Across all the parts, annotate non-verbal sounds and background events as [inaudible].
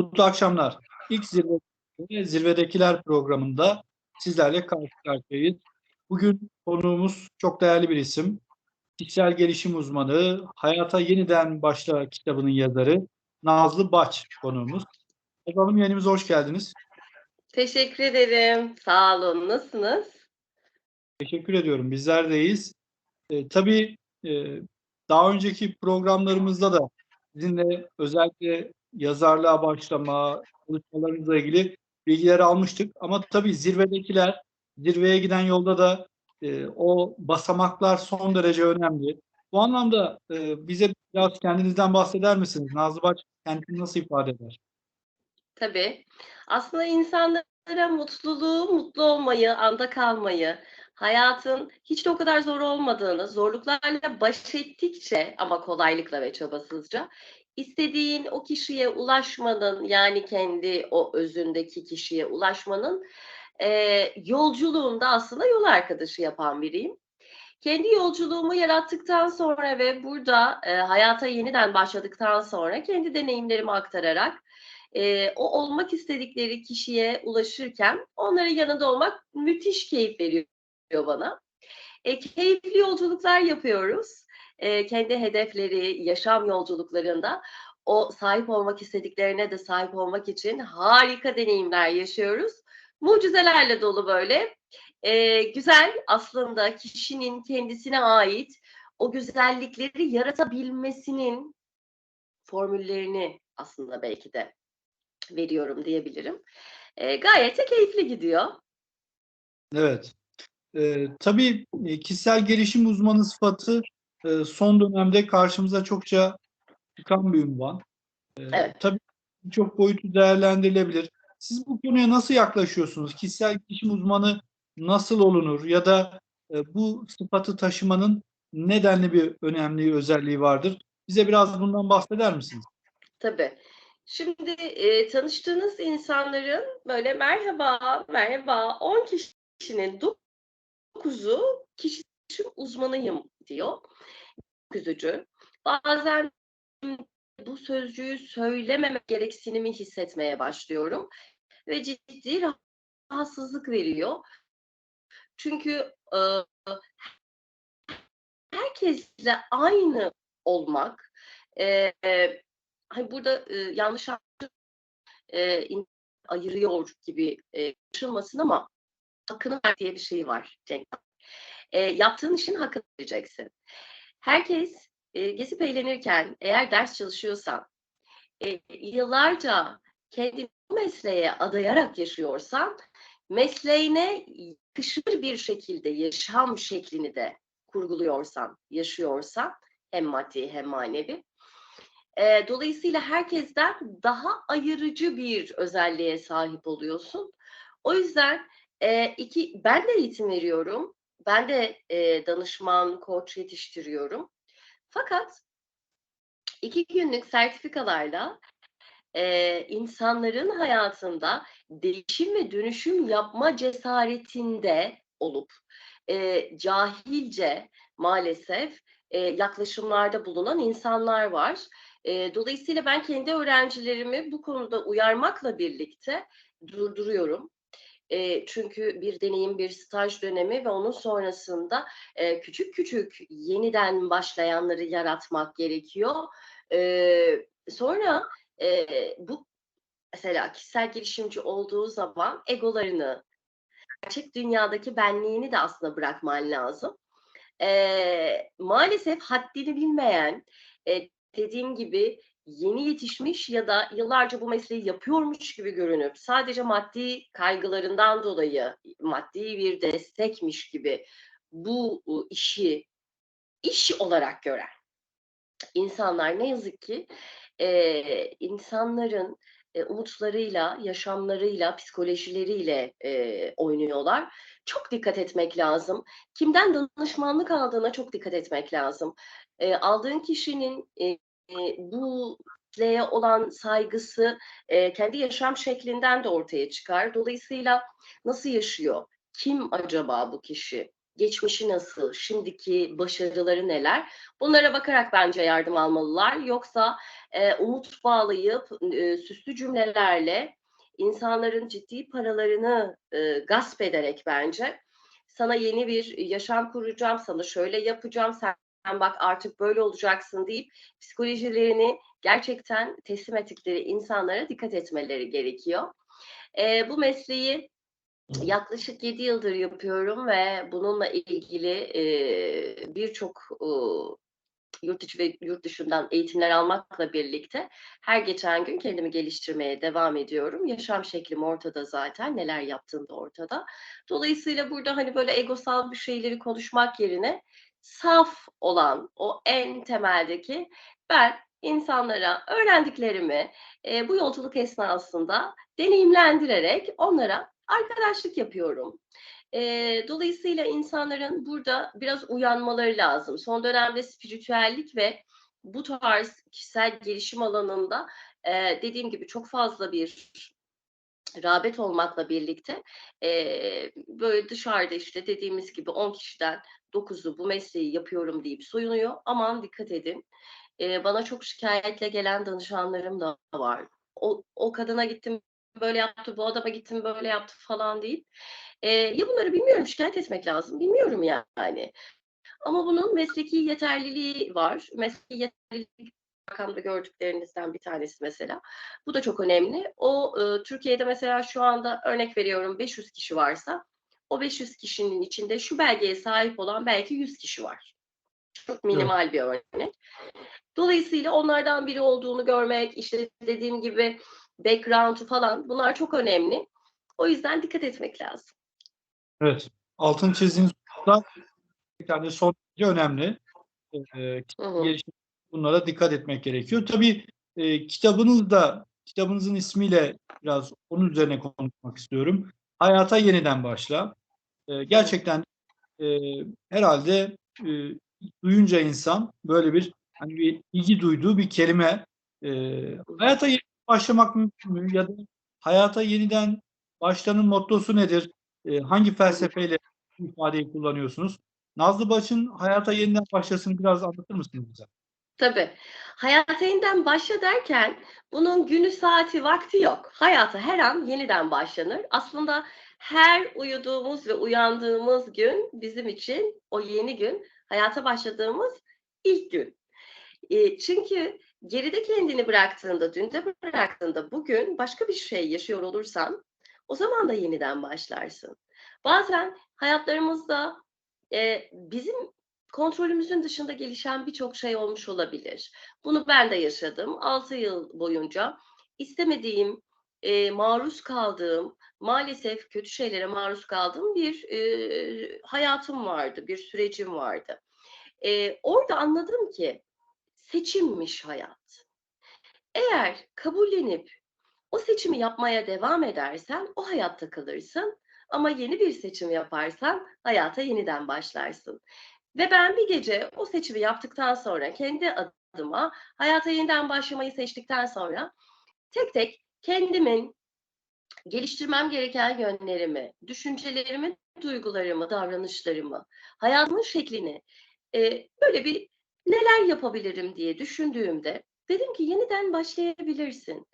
Mutlu akşamlar. İlk zirve, Zirvedekiler programında sizlerle karşı karşıyayız. Bugün konuğumuz çok değerli bir isim. Kişisel gelişim uzmanı, Hayata Yeniden Başla kitabının yazarı Nazlı Baç konuğumuz. Efendim yayınımıza hoş geldiniz. Teşekkür ederim. Sağ olun. Nasılsınız? Teşekkür ediyorum. Bizler deyiz. E, tabii e, daha önceki programlarımızda da sizinle özellikle yazarlığa başlama, çalışmalarınızla ilgili bilgiler almıştık. Ama tabii zirvedekiler, zirveye giden yolda da e, o basamaklar son derece önemli. Bu anlamda e, bize biraz kendinizden bahseder misiniz? Nazlı Baç kendini nasıl ifade eder? Tabii. Aslında insanlara mutluluğu, mutlu olmayı, anda kalmayı, hayatın hiç de o kadar zor olmadığını, zorluklarla baş ettikçe ama kolaylıkla ve çabasızca istediğin o kişiye ulaşmanın yani kendi o özündeki kişiye ulaşmanın e, yolculuğunda aslında yol arkadaşı yapan biriyim. Kendi yolculuğumu yarattıktan sonra ve burada e, hayata yeniden başladıktan sonra kendi deneyimlerimi aktararak e, o olmak istedikleri kişiye ulaşırken onların yanında olmak müthiş keyif veriyor bana. E, keyifli yolculuklar yapıyoruz. E, kendi hedefleri, yaşam yolculuklarında o sahip olmak istediklerine de sahip olmak için harika deneyimler yaşıyoruz. Mucizelerle dolu böyle. E, güzel aslında kişinin kendisine ait o güzellikleri yaratabilmesinin formüllerini aslında belki de veriyorum diyebilirim. E, gayet de keyifli gidiyor. Evet. E, tabii kişisel gelişim uzmanı sıfatı e, son dönemde karşımıza çokça çıkan bir ünvan. E, Evet. Tabii çok boyutu değerlendirilebilir. Siz bu konuya nasıl yaklaşıyorsunuz? Kişisel gelişim uzmanı nasıl olunur? Ya da e, bu sıfatı taşımanın nedenli bir önemli özelliği vardır? Bize biraz bundan bahseder misiniz? Tabii. Şimdi e, tanıştığınız insanların böyle merhaba, merhaba 10 kişinin 9'u kişisel uzmanıyım diyor. Çok üzücü. Bazen bu sözcüğü söylememek gereksinimi hissetmeye başlıyorum ve ciddi rahatsızlık veriyor. Çünkü e, herkesle aynı olmak e, hani burada e, yanlış e, ayırıyor gibi e, düşünülmesin ama hakkını ver diye bir şey var Cenk. E, yaptığın işin hakkını vereceksin. Herkes e, gezip eğlenirken eğer ders çalışıyorsan e, yıllarca kendini mesleğe adayarak yaşıyorsan mesleğine yakışır bir şekilde yaşam şeklini de kurguluyorsan, yaşıyorsan hem maddi hem manevi e, dolayısıyla herkesten daha ayırıcı bir özelliğe sahip oluyorsun. O yüzden e, iki ben de eğitim veriyorum. Ben de e, danışman, koç yetiştiriyorum. Fakat iki günlük sertifikalarla e, insanların hayatında değişim ve dönüşüm yapma cesaretinde olup e, cahilce maalesef e, yaklaşımlarda bulunan insanlar var. E, dolayısıyla ben kendi öğrencilerimi bu konuda uyarmakla birlikte durduruyorum. E, çünkü bir deneyim, bir staj dönemi ve onun sonrasında e, küçük küçük yeniden başlayanları yaratmak gerekiyor. E, sonra e, bu mesela kişisel gelişimci olduğu zaman egolarını, gerçek dünyadaki benliğini de aslında bırakman lazım. E, maalesef haddini bilmeyen, e, dediğim gibi yeni yetişmiş ya da yıllarca bu mesleği yapıyormuş gibi görünüp sadece maddi kaygılarından dolayı maddi bir destekmiş gibi bu işi iş olarak gören insanlar ne yazık ki e, insanların e, umutlarıyla, yaşamlarıyla, psikolojileriyle e, oynuyorlar. Çok dikkat etmek lazım. Kimden danışmanlık aldığına çok dikkat etmek lazım. E, aldığın kişinin e, bu mesleğe olan saygısı e, kendi yaşam şeklinden de ortaya çıkar. Dolayısıyla nasıl yaşıyor? Kim acaba bu kişi? geçmişi nasıl, şimdiki başarıları neler? Bunlara bakarak bence yardım almalılar. Yoksa e, umut bağlayıp e, süslü cümlelerle insanların ciddi paralarını e, gasp ederek bence sana yeni bir yaşam kuracağım, sana şöyle yapacağım, sen bak artık böyle olacaksın deyip psikolojilerini gerçekten teslim ettikleri insanlara dikkat etmeleri gerekiyor. E, bu mesleği yaklaşık 7 yıldır yapıyorum ve bununla ilgili e, birçok e, yurt içi ve yurt dışından eğitimler almakla birlikte her geçen gün kendimi geliştirmeye devam ediyorum. Yaşam şeklim ortada zaten, neler yaptığım da ortada. Dolayısıyla burada hani böyle egosal bir şeyleri konuşmak yerine saf olan o en temeldeki ben insanlara öğrendiklerimi e, bu yolculuk esnasında deneyimlendirerek onlara arkadaşlık yapıyorum. E, dolayısıyla insanların burada biraz uyanmaları lazım. Son dönemde spiritüellik ve bu tarz kişisel gelişim alanında e, dediğim gibi çok fazla bir rağbet olmakla birlikte e, böyle dışarıda işte dediğimiz gibi 10 kişiden 9'u bu mesleği yapıyorum deyip soyunuyor. Aman dikkat edin. E, bana çok şikayetle gelen danışanlarım da var. O, o kadına gittim böyle yaptı, bu adama gittim böyle yaptı falan değil. E, ya bunları bilmiyorum şikayet etmek lazım. Bilmiyorum yani. Ama bunun mesleki yeterliliği var. Mesleki yeterlilik rakamda gördüklerinizden bir tanesi mesela. Bu da çok önemli. O e, Türkiye'de mesela şu anda örnek veriyorum 500 kişi varsa o 500 kişinin içinde şu belgeye sahip olan belki 100 kişi var. Çok minimal evet. bir örnek. Dolayısıyla onlardan biri olduğunu görmek, işte dediğim gibi background'u falan bunlar çok önemli. O yüzden dikkat etmek lazım. Evet. Altın çizdiğiniz bir tane son önemli. Ee, gelişim bunlara dikkat etmek gerekiyor. Tabii e, kitabınızda, kitabınızın ismiyle biraz onun üzerine konuşmak istiyorum. Hayata yeniden başla. E, gerçekten e, herhalde e, duyunca insan böyle bir hani bir ilgi duyduğu bir kelime. E, hayata yeniden başlamak mümkün mü? Ya da hayata yeniden başlanın mottosu nedir? E, hangi felsefeyle ifadeyi kullanıyorsunuz? Nazlı Baş'ın hayata yeniden başlasın biraz anlatır mısınız bize? Tabii. Hayata yeniden başla derken bunun günü saati vakti yok. Hayata her an yeniden başlanır. Aslında her uyuduğumuz ve uyandığımız gün bizim için o yeni gün hayata başladığımız ilk gün. E, çünkü geride kendini bıraktığında, dünde bıraktığında bugün başka bir şey yaşıyor olursan o zaman da yeniden başlarsın. Bazen hayatlarımızda e, bizim kontrolümüzün dışında gelişen birçok şey olmuş olabilir. Bunu ben de yaşadım. 6 yıl boyunca istemediğim, e, maruz kaldığım, maalesef kötü şeylere maruz kaldığım bir e, hayatım vardı, bir sürecim vardı. E, orada anladım ki seçimmiş hayat. Eğer kabullenip o seçimi yapmaya devam edersen o hayatta kalırsın. Ama yeni bir seçim yaparsan hayata yeniden başlarsın. Ve ben bir gece o seçimi yaptıktan sonra kendi adıma hayata yeniden başlamayı seçtikten sonra tek tek kendimin geliştirmem gereken yönlerimi, düşüncelerimi, duygularımı, davranışlarımı, hayatımın şeklini e, böyle bir neler yapabilirim diye düşündüğümde dedim ki yeniden başlayabilirsin.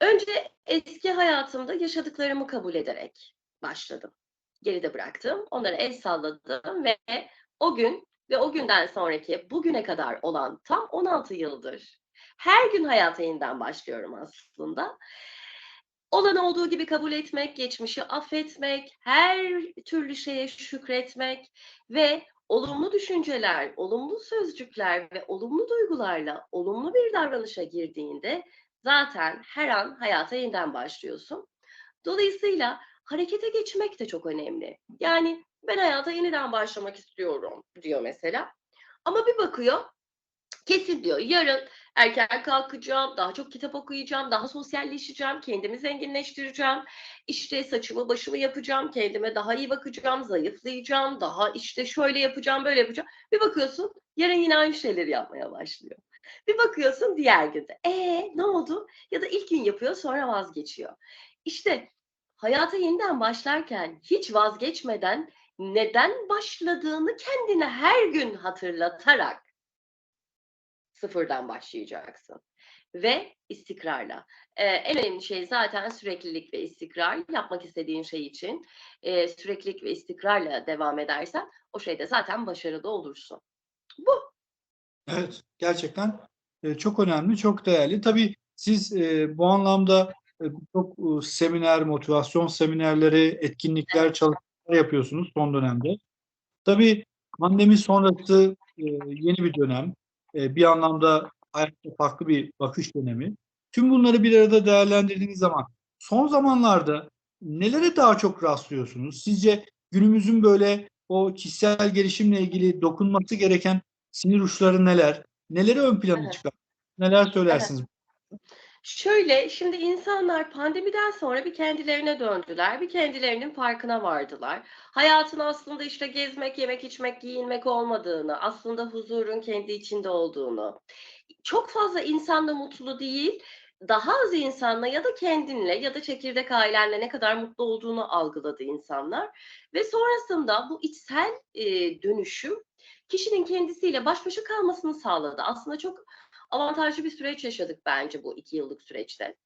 Önce eski hayatımda yaşadıklarımı kabul ederek başladım. Geride bıraktım, onlara el salladım ve o gün ve o günden sonraki bugüne kadar olan tam 16 yıldır her gün hayata yeniden başlıyorum aslında. Olan olduğu gibi kabul etmek, geçmişi affetmek, her türlü şeye şükretmek ve olumlu düşünceler, olumlu sözcükler ve olumlu duygularla olumlu bir davranışa girdiğinde zaten her an hayata yeniden başlıyorsun. Dolayısıyla harekete geçmek de çok önemli. Yani ben hayata yeniden başlamak istiyorum diyor mesela. Ama bir bakıyor kesin diyor yarın erken kalkacağım, daha çok kitap okuyacağım, daha sosyalleşeceğim, kendimi zenginleştireceğim, işte saçımı başımı yapacağım, kendime daha iyi bakacağım, zayıflayacağım, daha işte şöyle yapacağım, böyle yapacağım. Bir bakıyorsun yarın yine aynı şeyleri yapmaya başlıyor. Bir bakıyorsun diğer günde. E ne oldu? Ya da ilk gün yapıyor sonra vazgeçiyor. İşte hayata yeniden başlarken hiç vazgeçmeden neden başladığını kendine her gün hatırlatarak sıfırdan başlayacaksın ve istikrarla. Ee, en önemli şey zaten süreklilik ve istikrar. Yapmak istediğin şey için e, süreklilik ve istikrarla devam edersen o şeyde zaten başarılı olursun. Bu. Evet, gerçekten e, çok önemli, çok değerli. Tabii siz e, bu anlamda e, çok e, seminer, motivasyon seminerleri, etkinlikler, çalışmalar yapıyorsunuz son dönemde. Tabii pandemi sonrası e, yeni bir dönem, e, bir anlamda hayatta farklı bir bakış dönemi. Tüm bunları bir arada değerlendirdiğiniz zaman son zamanlarda nelere daha çok rastlıyorsunuz? Sizce günümüzün böyle o kişisel gelişimle ilgili dokunması gereken sinir uçları neler? Neleri ön plana Evet. çıkar? Neler söylersiniz? Şöyle, şimdi insanlar pandemiden sonra bir kendilerine döndüler, bir kendilerinin farkına vardılar. Hayatın aslında işte gezmek, yemek, içmek, giyinmek olmadığını, aslında huzurun kendi içinde olduğunu, çok fazla insanla mutlu değil, daha az insanla ya da kendinle ya da çekirdek ailenle ne kadar mutlu olduğunu algıladı insanlar. Ve sonrasında bu içsel e, dönüşüm kişinin kendisiyle baş başa kalmasını sağladı. Aslında çok avantajlı bir süreç yaşadık bence bu iki yıllık süreçte.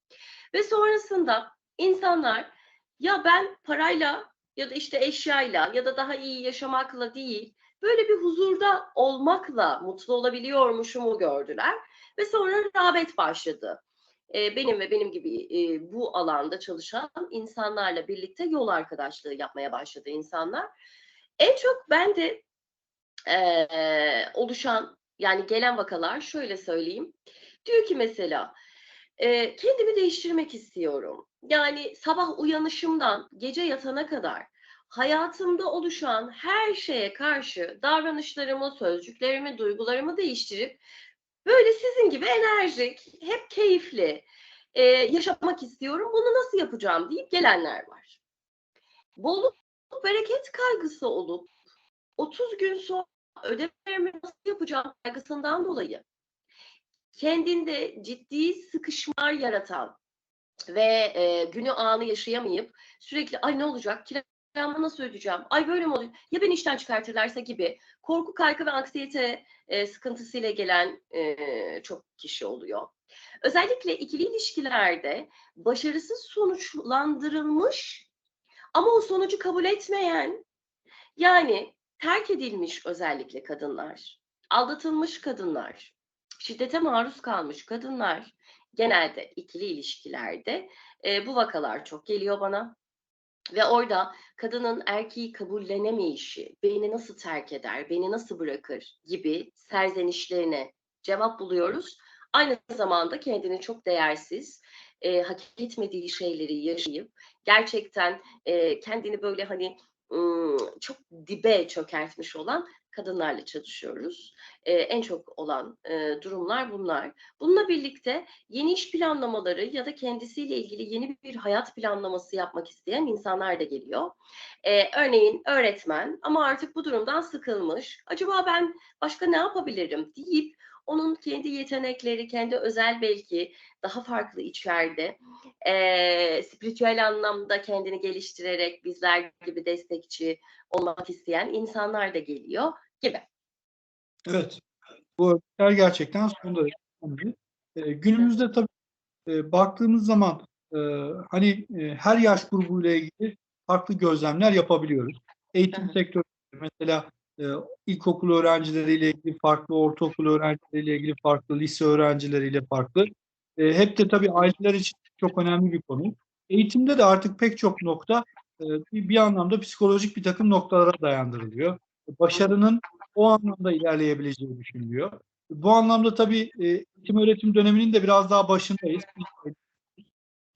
Ve sonrasında insanlar ya ben parayla ya da işte eşyayla ya da daha iyi yaşamakla değil böyle bir huzurda olmakla mutlu olabiliyormuşumu gördüler ve sonra rağbet başladı. Ee, benim ve benim gibi e, bu alanda çalışan insanlarla birlikte yol arkadaşlığı yapmaya başladı insanlar. En çok ben de e, oluşan yani gelen vakalar şöyle söyleyeyim. Diyor ki mesela e, kendimi değiştirmek istiyorum. Yani sabah uyanışımdan gece yatana kadar hayatımda oluşan her şeye karşı davranışlarımı, sözcüklerimi, duygularımı değiştirip böyle sizin gibi enerjik, hep keyifli e, yaşamak istiyorum. Bunu nasıl yapacağım deyip gelenler var. Bolluk, bereket kaygısı olup 30 gün sonra ödevlerimi nasıl yapacağım kaygısından dolayı kendinde ciddi sıkışmalar yaratan ve e, günü anı yaşayamayıp sürekli ay ne olacak? Kiramı nasıl ödeyeceğim? Ay böyle mi oluyor? Ya beni işten çıkartırlarsa gibi korku kaygı ve anksiyete e, sıkıntısıyla gelen e, çok kişi oluyor. Özellikle ikili ilişkilerde başarısız sonuçlandırılmış ama o sonucu kabul etmeyen yani terk edilmiş özellikle kadınlar, aldatılmış kadınlar, şiddete maruz kalmış kadınlar genelde ikili ilişkilerde e, bu vakalar çok geliyor bana. Ve orada kadının erkeği kabullenemeyişi, beni nasıl terk eder, beni nasıl bırakır gibi serzenişlerine cevap buluyoruz. Aynı zamanda kendini çok değersiz, e, hak etmediği şeyleri yaşayıp gerçekten e, kendini böyle hani çok dibe çökertmiş olan kadınlarla çalışıyoruz. Ee, en çok olan e, durumlar bunlar. Bununla birlikte yeni iş planlamaları ya da kendisiyle ilgili yeni bir hayat planlaması yapmak isteyen insanlar da geliyor. Ee, örneğin öğretmen ama artık bu durumdan sıkılmış. Acaba ben başka ne yapabilirim deyip onun kendi yetenekleri, kendi özel belki daha farklı içeride e, spiritüel anlamda kendini geliştirerek bizler gibi destekçi olmak isteyen insanlar da geliyor gibi. Evet. Bu örnekler gerçekten son derece önemli. E, günümüzde tabii e, baktığımız zaman e, hani e, her yaş grubuyla ilgili farklı gözlemler yapabiliyoruz. Eğitim sektörü mesela e, ilkokul öğrencileriyle ilgili farklı, ortaokul öğrencileriyle ilgili farklı, lise öğrencileriyle farklı. E, hep de tabii aileler için çok önemli bir konu. Eğitimde de artık pek çok nokta e, bir, bir anlamda psikolojik bir takım noktalara dayandırılıyor. Başarının o anlamda ilerleyebileceği düşünülüyor. Bu anlamda tabii e, eğitim öğretim döneminin de biraz daha başındayız.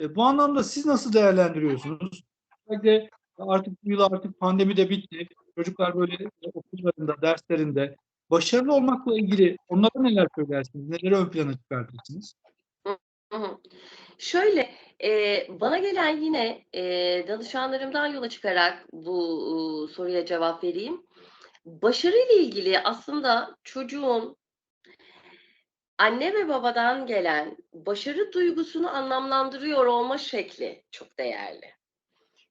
E, bu anlamda siz nasıl değerlendiriyorsunuz? Özellikle artık bu yıl artık pandemi de bitti. Çocuklar böyle okullarında, derslerinde başarılı olmakla ilgili onlara neler söylersiniz? Neleri ön plana çıkartırsınız? Şöyle, e, bana gelen yine e, danışanlarımdan yola çıkarak bu e, soruya cevap vereyim. Başarıyla ilgili aslında çocuğun anne ve babadan gelen başarı duygusunu anlamlandırıyor olma şekli çok değerli.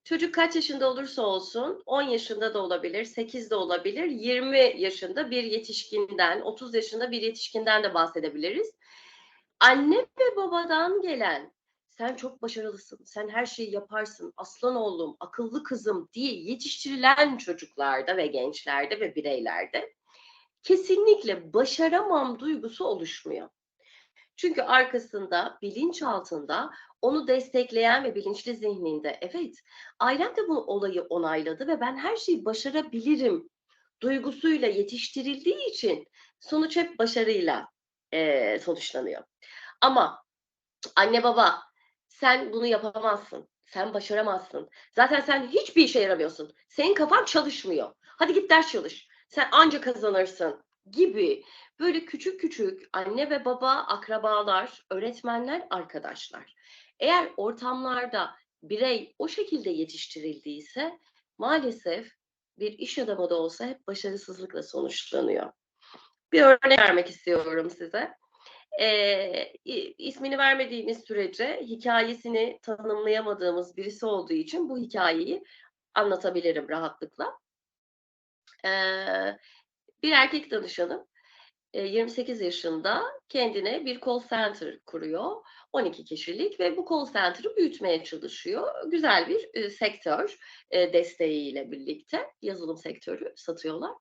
Çocuk kaç yaşında olursa olsun 10 yaşında da olabilir, 8 de olabilir, 20 yaşında bir yetişkinden, 30 yaşında bir yetişkinden de bahsedebiliriz. Anne ve babadan gelen sen çok başarılısın, sen her şeyi yaparsın, aslan oğlum, akıllı kızım diye yetiştirilen çocuklarda ve gençlerde ve bireylerde kesinlikle başaramam duygusu oluşmuyor. Çünkü arkasında, bilinçaltında onu destekleyen ve bilinçli zihninde evet ailem de bu olayı onayladı ve ben her şeyi başarabilirim duygusuyla yetiştirildiği için sonuç hep başarıyla eee, sonuçlanıyor. Ama anne baba sen bunu yapamazsın. Sen başaramazsın. Zaten sen hiçbir işe yaramıyorsun. Senin kafan çalışmıyor. Hadi git ders çalış. Sen anca kazanırsın gibi böyle küçük küçük anne ve baba, akrabalar, öğretmenler, arkadaşlar. Eğer ortamlarda birey o şekilde yetiştirildiyse maalesef bir iş adamı da olsa hep başarısızlıkla sonuçlanıyor. Bir örnek vermek istiyorum size. Ee, ismini vermediğimiz sürece hikayesini tanımlayamadığımız birisi olduğu için bu hikayeyi anlatabilirim rahatlıkla. Ee, bir erkek danışanım e, 28 yaşında kendine bir call center kuruyor. 12 kişilik ve bu call center'ı büyütmeye çalışıyor. Güzel bir e, sektör e, desteğiyle birlikte yazılım sektörü satıyorlar.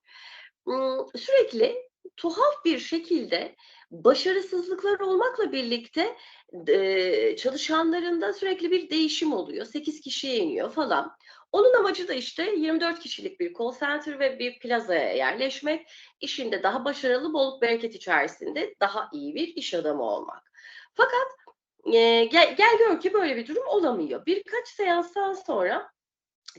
Sürekli tuhaf bir şekilde başarısızlıklar olmakla birlikte e, çalışanlarında sürekli bir değişim oluyor. 8 kişiye iniyor falan. Onun amacı da işte 24 kişilik bir call center ve bir plazaya yerleşmek, işinde daha başarılı, bolluk bereket içerisinde daha iyi bir iş adamı olmak. Fakat e, gel, gel gör ki böyle bir durum olamıyor. Birkaç seanstan sonra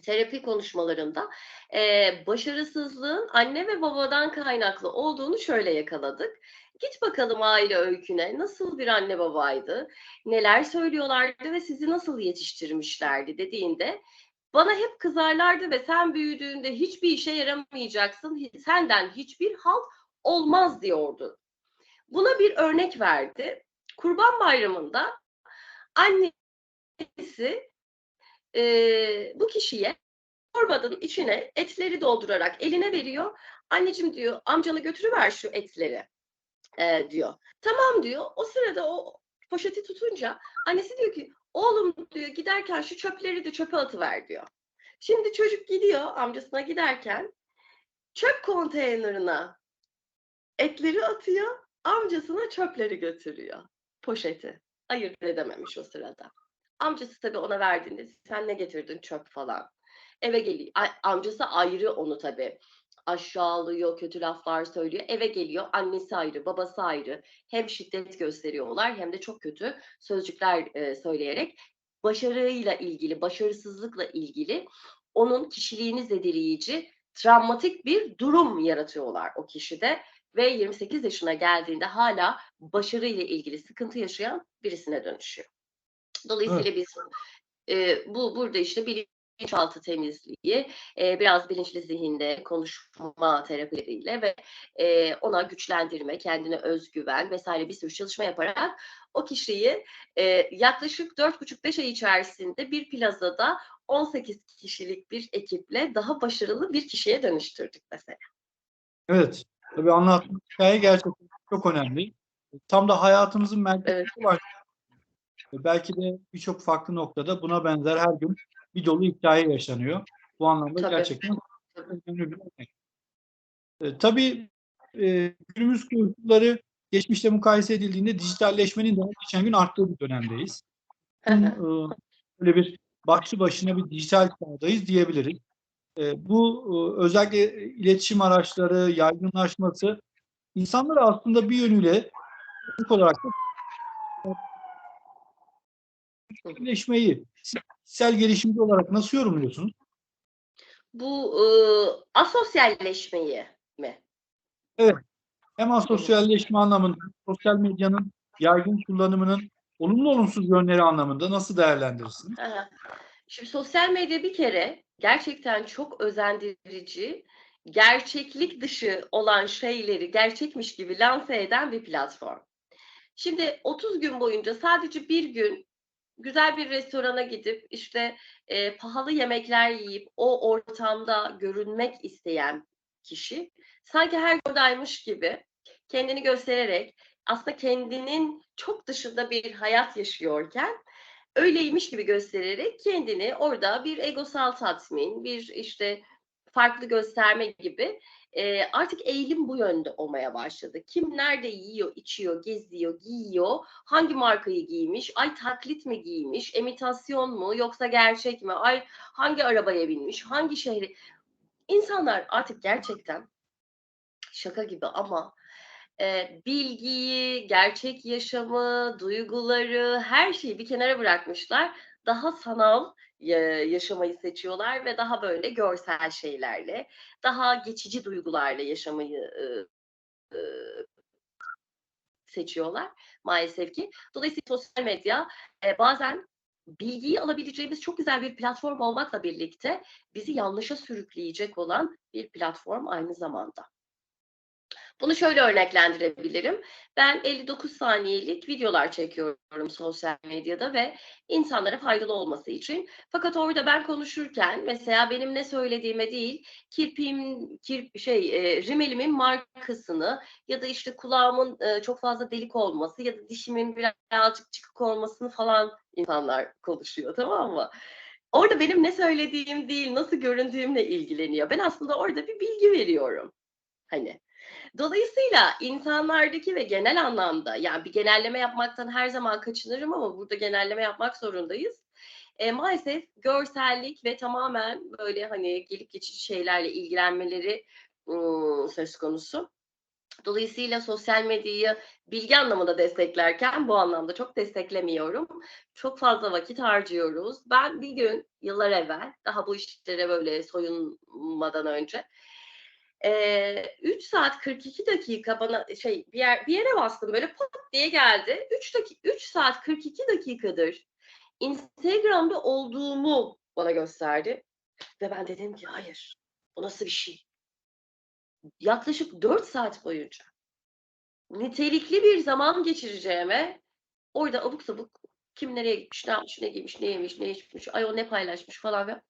terapi konuşmalarında e, başarısızlığın anne ve babadan kaynaklı olduğunu şöyle yakaladık. Git bakalım aile öyküne nasıl bir anne babaydı, neler söylüyorlardı ve sizi nasıl yetiştirmişlerdi dediğinde bana hep kızarlardı ve sen büyüdüğünde hiçbir işe yaramayacaksın, senden hiçbir halt olmaz diyordu. Buna bir örnek verdi. Kurban Bayramı'nda annesi eee, bu kişiye torbanın içine etleri doldurarak eline veriyor. Anneciğim diyor amcanı götürüver şu etleri eee, diyor. Tamam diyor. O sırada o poşeti tutunca annesi diyor ki oğlum diyor giderken şu çöpleri de çöpe atıver diyor. Şimdi çocuk gidiyor amcasına giderken çöp konteynerine etleri atıyor, amcasına çöpleri götürüyor. Poşeti. Ayırt edememiş o sırada. Amcası tabii ona verdiğinde sen ne getirdin çöp falan. Eve geliyor. Amcası ayrı onu tabii. Aşağılıyor, kötü laflar söylüyor. Eve geliyor. Annesi ayrı, babası ayrı. Hem şiddet gösteriyorlar hem de çok kötü sözcükler e, söyleyerek başarıyla ilgili, başarısızlıkla ilgili onun kişiliğini zedeleyici, travmatik bir durum yaratıyorlar o kişide ve 28 yaşına geldiğinde hala başarıyla ilgili sıkıntı yaşayan birisine dönüşüyor. Dolayısıyla biz e, bu burada işte bilinçaltı temizliği, e, biraz bilinçli zihinde konuşma terapileriyle ve e, ona güçlendirme, kendine özgüven vesaire bir sürü çalışma yaparak o kişiyi e, yaklaşık 4,5-5 ay içerisinde bir plazada 18 kişilik bir ekiple daha başarılı bir kişiye dönüştürdük mesela. Evet. Tabii anlattığınız hikaye gerçekten çok önemli. Tam da hayatımızın merkezinde Evet. var. Belki de birçok farklı noktada buna benzer her gün bir dolu hikaye yaşanıyor. Bu anlamda Tabii. gerçekten önemli bir örnek. E, tabii e, günümüz koşulları geçmişte mukayese edildiğinde dijitalleşmenin her geçen gün arttığı bir dönemdeyiz. E, böyle bir başlı başına bir dijital çağdayız diyebiliriz. E, bu e, özellikle iletişim araçları yaygınlaşması insanları aslında bir yönüyle ilk olarak da dijitalleşmeyi kişisel gelişimci olarak nasıl yorumluyorsunuz? Bu e, asosyalleşmeyi mi? Hem asosyalleşme anlamında, sosyal medyanın yaygın kullanımının olumlu olumsuz yönleri anlamında nasıl değerlendirirsiniz? Aha. Şimdi sosyal medya bir kere gerçekten çok özendirici, gerçeklik dışı olan şeyleri gerçekmiş gibi lanse eden bir platform. Şimdi 30 gün boyunca sadece bir gün güzel bir restorana gidip işte e, pahalı yemekler yiyip o ortamda görünmek isteyen kişi sanki her oradaymış gibi kendini göstererek aslında kendinin çok dışında bir hayat yaşıyorken öyleymiş gibi göstererek kendini orada bir egosal tatmin, bir işte farklı gösterme gibi e, artık eğilim bu yönde olmaya başladı. Kim nerede yiyor, içiyor, geziyor, giyiyor, hangi markayı giymiş, ay taklit mi giymiş, imitasyon mu yoksa gerçek mi, ay hangi arabaya binmiş, hangi şehri. İnsanlar artık gerçekten şaka gibi ama e, bilgiyi, gerçek yaşamı, duyguları, her şeyi bir kenara bırakmışlar. Daha sanal ya- yaşamayı seçiyorlar ve daha böyle görsel şeylerle, daha geçici duygularla yaşamayı e, e, seçiyorlar maalesef ki. Dolayısıyla sosyal medya e, bazen bilgiyi alabileceğimiz çok güzel bir platform olmakla birlikte bizi yanlışa sürükleyecek olan bir platform aynı zamanda. Bunu şöyle örneklendirebilirim. Ben 59 saniyelik videolar çekiyorum sosyal medyada ve insanlara faydalı olması için. Fakat orada ben konuşurken mesela benim ne söylediğime değil, kirpiğim, kirp, şey, e, rimelimin markasını ya da işte kulağımın e, çok fazla delik olması ya da dişimin birazcık çıkık olmasını falan insanlar konuşuyor tamam mı? Orada benim ne söylediğim değil, nasıl göründüğümle ilgileniyor. Ben aslında orada bir bilgi veriyorum. Hani Dolayısıyla insanlardaki ve genel anlamda yani bir genelleme yapmaktan her zaman kaçınırım ama burada genelleme yapmak zorundayız. E, maalesef görsellik ve tamamen böyle hani gelip geçici şeylerle ilgilenmeleri ıı, söz konusu. Dolayısıyla sosyal medyayı bilgi anlamında desteklerken bu anlamda çok desteklemiyorum. Çok fazla vakit harcıyoruz. Ben bir gün yıllar evvel daha bu işlere böyle soyunmadan önce 3 saat 42 dakika bana şey bir yer bir yere bastım böyle pat diye geldi. 3 dakika 3 saat 42 dakikadır Instagram'da olduğumu bana gösterdi ve ben dedim ki hayır. Bu nasıl bir şey? Yaklaşık 4 saat boyunca nitelikli bir zaman geçireceğime orada abuk sabuk kim nereye gitmiş, ne yapmış, ne giymiş, ne yemiş, ne içmiş, ay o ne paylaşmış falan ve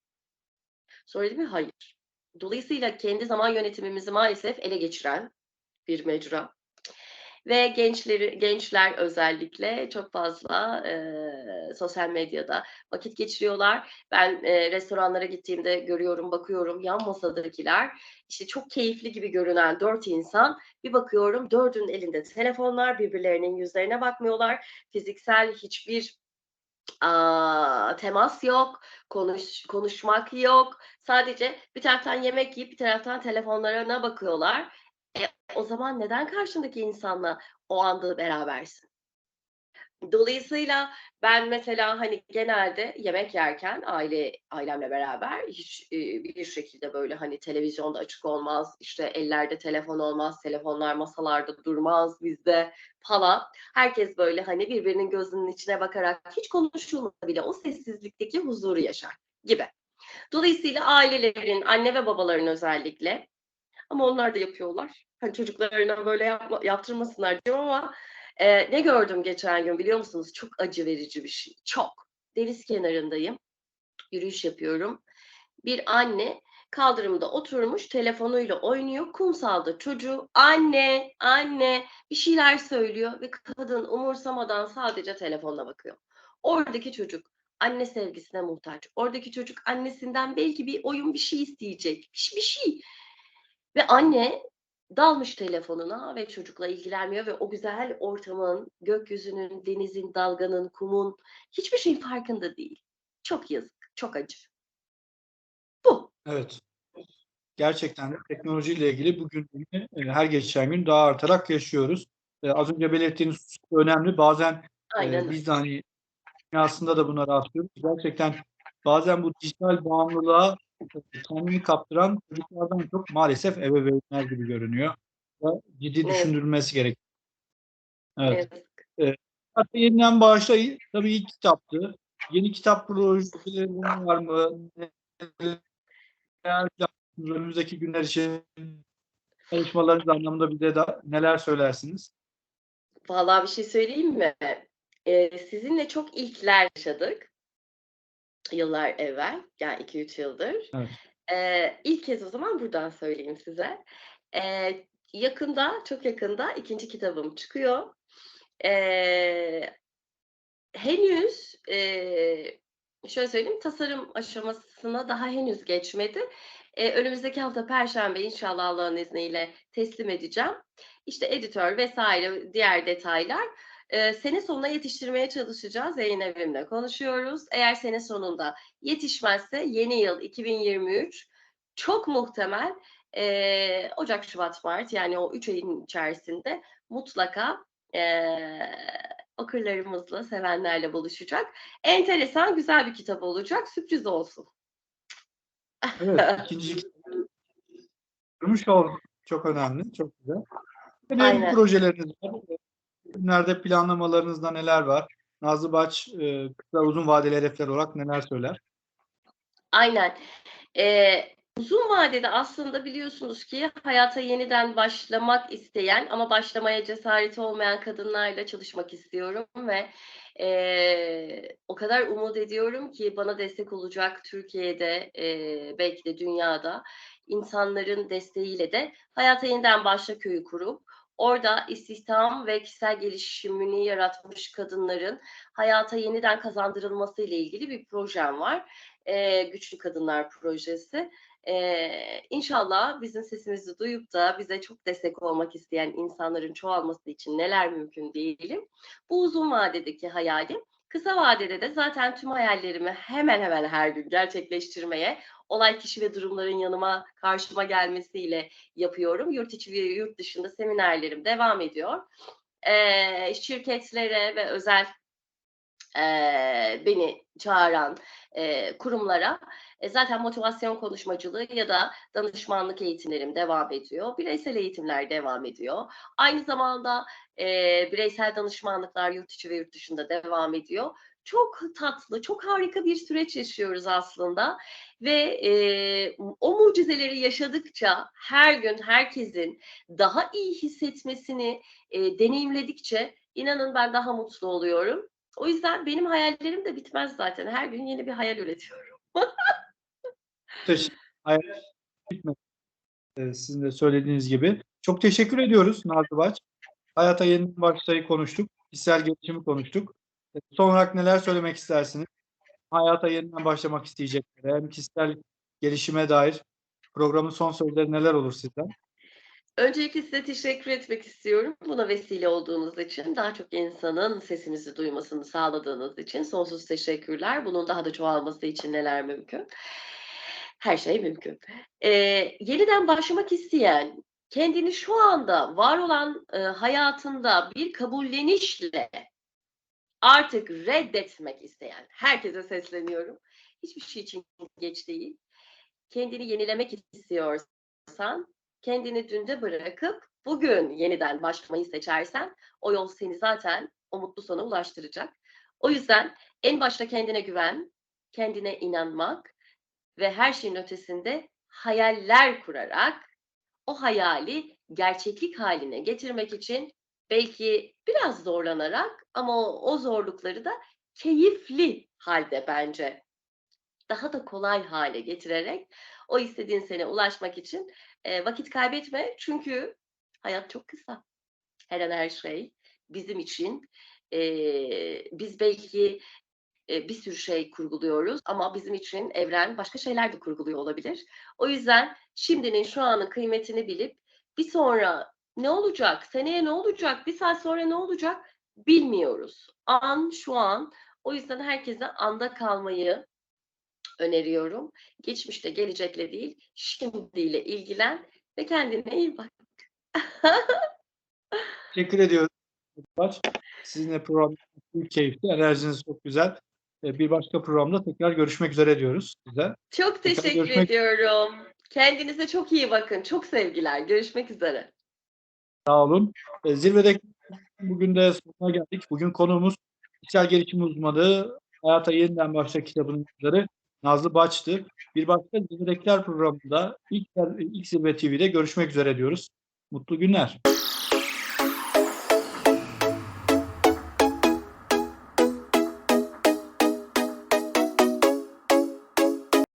sonra dedim ki hayır. Dolayısıyla kendi zaman yönetimimizi maalesef ele geçiren bir mecra. Ve gençleri, gençler özellikle çok fazla e, sosyal medyada vakit geçiriyorlar. Ben e, restoranlara gittiğimde görüyorum, bakıyorum yan masadakiler işte çok keyifli gibi görünen dört insan bir bakıyorum dördünün elinde telefonlar birbirlerinin yüzlerine bakmıyorlar. Fiziksel hiçbir Aa, temas yok, konuş konuşmak yok. Sadece bir taraftan yemek yiyip bir taraftan telefonlarına bakıyorlar. E, o zaman neden karşındaki insanla o anda berabersin? Dolayısıyla ben mesela hani genelde yemek yerken aile ailemle beraber hiç e, bir şekilde böyle hani televizyonda açık olmaz, işte ellerde telefon olmaz, telefonlar masalarda durmaz bizde falan. Herkes böyle hani birbirinin gözünün içine bakarak hiç konuşulmasa bile o sessizlikteki huzuru yaşar gibi. Dolayısıyla ailelerin, anne ve babaların özellikle ama onlar da yapıyorlar. Hani çocuklarına böyle yapma, yaptırmasınlar diyorum ama e, ne gördüm geçen gün biliyor musunuz? Çok acı verici bir şey. Çok. Deniz kenarındayım. Yürüyüş yapıyorum. Bir anne kaldırımda oturmuş telefonuyla oynuyor. Kumsalda çocuğu anne anne bir şeyler söylüyor ve kadın umursamadan sadece telefonuna bakıyor. Oradaki çocuk anne sevgisine muhtaç. Oradaki çocuk annesinden belki bir oyun bir şey isteyecek. Bir, bir şey. Ve anne dalmış telefonuna ve çocukla ilgilenmiyor ve o güzel ortamın, gökyüzünün, denizin, dalganın, kumun hiçbir şeyin farkında değil. Çok yazık, çok acı. Bu. Evet. Gerçekten de teknolojiyle ilgili bugün e, her geçen gün daha artarak yaşıyoruz. E, az önce belirttiğiniz önemli. Bazen Aynen e, biz de hani dünyasında da buna rastlıyoruz. Gerçekten bazen bu dijital bağımlılığa kendini kaptıran çocuklardan çok maalesef ebeveynler gibi görünüyor. Ve ciddi Evet. düşündürülmesi gerekiyor. Evet. Evet. Hatta yeniden bağışla tabii ilk kitaptı. Yeni kitap projeleri var mı? Önümüzdeki günler için çalışmalarınız anlamında bize de neler söylersiniz? Vallahi bir şey söyleyeyim mi? Eee, sizinle çok ilkler yaşadık. Yıllar evvel, yani 2-3 yıldır. Evet. Eee, ilk kez o zaman buradan söyleyeyim size. Eee, yakında, çok yakında 2. kitabım çıkıyor. Eee, henüz, eee, şöyle söyleyeyim, tasarım aşamasına daha henüz geçmedi. Eee, önümüzdeki hafta perşembe inşallah Allah'ın izniyle teslim edeceğim. İşte editör vs. diğer detaylar. Eee, sene sonuna yetiştirmeye çalışacağız. Yayınevimle konuşuyoruz. Eğer sene sonunda yetişmezse yeni yıl 2023 çok muhtemel, eee, Ocak, Şubat, Mart yani o 3 ayın içerisinde mutlaka, eee, okurlarımızla, sevenlerle buluşacak. Enteresan, güzel bir kitap olacak. Sürpriz olsun. Evet, [laughs] 2. kitabı Görmüş olduk. Çok önemli, çok güzel. Ne Aynen. projeleriniz var? Günlerde planlamalarınızda neler var? Nazlı Baç, eee, kısa uzun vadeli hedefler olarak neler söyler? Aynen. Eee, uzun vadede aslında biliyorsunuz ki hayata yeniden başlamak isteyen ama başlamaya cesareti olmayan kadınlarla çalışmak istiyorum ve, eee, o kadar umut ediyorum ki bana destek olacak Türkiye'de, eee, belki de dünyada insanların desteğiyle de Hayata Yeniden Başla Köyü kurup orada istihdam ve kişisel gelişimini yaratmış kadınların hayata yeniden kazandırılması ile ilgili bir projem var. Eee, Güçlü Kadınlar Projesi. Eee, inşallah bizim sesimizi duyup da bize çok destek olmak isteyen insanların çoğalması için neler mümkün diyelim. Bu uzun vadedeki hayalim. Kısa vadede de zaten tüm hayallerimi hemen hemen her gün gerçekleştirmeye, olay kişi ve durumların yanıma, karşıma gelmesiyle yapıyorum. Yurt içi ve yurt dışında seminerlerim devam ediyor. Eee, şirketlere ve özel, eee, beni çağıran, eee, kurumlara, eee, zaten motivasyon konuşmacılığı ya da danışmanlık eğitimlerim devam ediyor. Bireysel eğitimler devam ediyor. Aynı zamanda, eee, bireysel danışmanlıklar yurt içi ve yurt dışında devam ediyor. Çok tatlı, çok harika bir süreç yaşıyoruz aslında ve, eee, o mucizeleri yaşadıkça her gün herkesin daha iyi hissetmesini, eee, deneyimledikçe inanın ben daha mutlu oluyorum. O yüzden benim hayallerim de bitmez zaten. Her gün yeni bir hayal üretiyorum. Hayal bitmedi. Eee, sizin de söylediğiniz gibi. Çok teşekkür ediyoruz Nazlı Baç. Hayata Yeniden Başlay'ı konuştuk. Kişisel gelişimi konuştuk. Son olarak neler söylemek istersiniz? Hayata yeniden başlamak isteyeceklere hem kişisel gelişime dair programın son sözleri neler olur sizden? Öncelikle size teşekkür etmek istiyorum. Buna vesile olduğunuz için, daha çok insanın sesimizi duymasını sağladığınız için sonsuz teşekkürler. Bunun daha da çoğalması için neler mümkün? Her şey mümkün. Eee, yeniden başlamak isteyen, kendini şu anda var olan, eee, hayatında bir kabullenişle artık reddetmek isteyen herkese sesleniyorum. Hiçbir şey için geç değil. Kendini yenilemek istiyorsan, kendini dünde bırakıp bugün yeniden başlamayı seçersen o yol seni zaten o mutlu sona ulaştıracak. O yüzden en başta kendine güven, kendine inanmak ve her şeyin ötesinde hayaller kurarak o hayali gerçeklik hâline getirmek için belki biraz zorlanarak ama o zorlukları da keyifli hâlde bence daha da kolay hâle getirerek o istediğin sene ulaşmak için, eee, vakit kaybetme. Çünkü hayat çok kısa. Her an her şey bizim için. Eee, biz belki, eee, bir sürü şey kurguluyoruz ama bizim için evren başka şeyler de kurguluyor olabilir. O yüzden şimdinin, şu anın kıymetini bilip bir sonra ne olacak, seneye ne olacak, 1 saat sonra ne olacak bilmiyoruz. An, şu an. O yüzden herkese anda kalmayı öneriyorum. Geçmişle, gelecekle değil, şimdiyle ilgilen ve kendine iyi bak. [laughs] Teşekkür ediyoruz. Sizinle program büyük keyifti. Enerjiniz çok güzel. Eee, bir başka programda tekrar görüşmek üzere diyoruz size. Çok teşekkür ediyorum. Kendinize çok iyi bakın. Çok sevgiler. Görüşmek üzere. Sağ olun. Eee, zirvedeki bugün de sonuna geldik. Bugün konuğumuz kişisel gelişim uzmanı, Hayata Yeniden Başla kitabının yazarı Nazlı Baç'tı. Bir başka Zirvedekiler programında ilk ilk Zirve TV'de görüşmek üzere diyoruz. Mutlu günler.